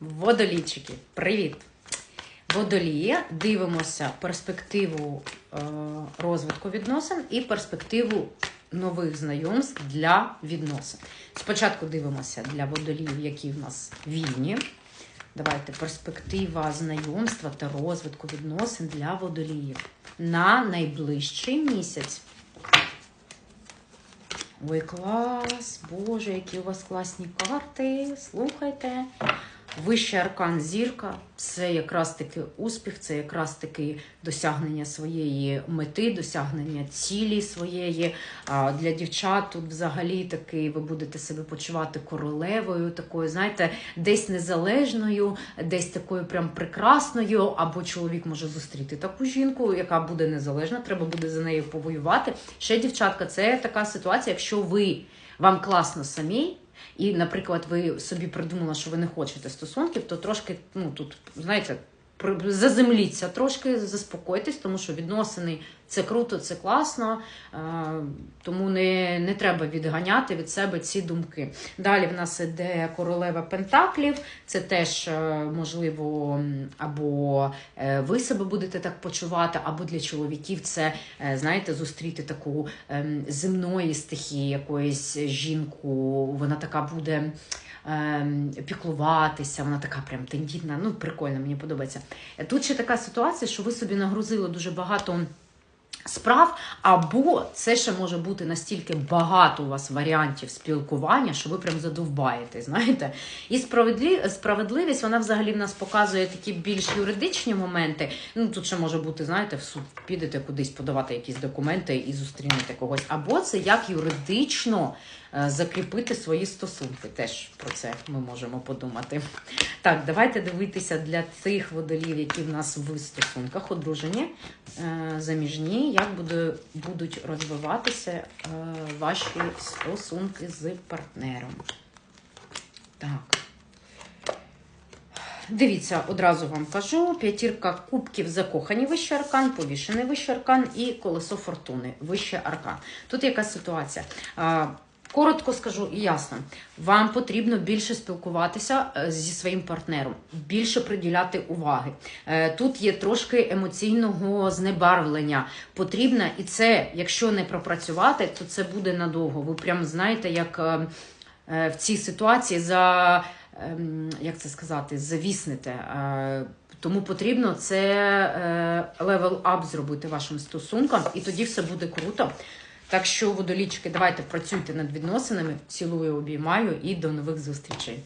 Водолійчики, привіт! Водолії, дивимося перспективу е, розвитку відносин і перспективу нових знайомств для відносин. Спочатку дивимося для водоліїв, які в нас вільні. Давайте перспектива знайомства та розвитку відносин для водоліїв на найближчий місяць. Ой, клас! Боже, які у вас класні карти. Слухайте. Вищий аркан зірка це якраз таки успіх, це якраз таки досягнення своєї мети, досягнення цілі своєї. А для дівчат тут взагалі таки ви будете себе почувати королевою, такою, знаєте, десь незалежною, десь такою прям прекрасною. Або чоловік може зустріти таку жінку, яка буде незалежна, треба буде за нею повоювати. Ще дівчатка, це така ситуація, якщо ви вам класно самій. І, наприклад, ви собі придумали, що ви не хочете стосунків, то трошки, ну тут, знаєте, заземліться, трошки заспокойтесь, тому що відносини це круто, це класно, е, тому не, не треба відганяти від себе ці думки. Далі в нас іде королева Пентаклів, це теж е, можливо, або е, ви себе будете так почувати, або для чоловіків це, знаєте, зустріти таку ем, земної стихії, якоїсь жінку, вона така буде. Ем, Піклуватися, вона така прям тендітна, ну прикольно, мені подобається. Тут ще така ситуація, що ви собі нагрузили дуже багато справ, або це ще може бути настільки багато у вас варіантів спілкування, що ви прям задовбаєте, знаєте. І справедливість вона взагалі в нас показує такі більш юридичні моменти. Ну тут ще може бути, знаєте, в суд підете кудись подавати якісь документи і зустрінете когось. Або це як юридично е, закріпити свої стосунки. Теж про це ми можемо подумати. Так, давайте дивитися для цих водолів, які в нас в стосунках одружені, е, заміжні, як буде, будуть розвиватися е, ваші стосунки з партнером. Так. Дивіться, одразу вам кажу: п'ятірка кубків закохані вищий аркан, повішений вищий аркан і колесо фортуни вищий аркан. Тут яка ситуація? Коротко скажу і ясно, вам потрібно більше спілкуватися е, зі своїм партнером, більше приділяти уваги. Е, Тут є трошки емоційного знебарвлення. Потрібно, і це, якщо не пропрацювати, то це буде надовго. Ви прям знаєте, як е, в цій ситуації за ем, як це сказати, завіснете. Тому потрібно це левел ап зробити вашим стосункам, і тоді все буде круто. Так що, водолічки, давайте працюйте над відносинами. Цілую, обіймаю і до нових зустрічей.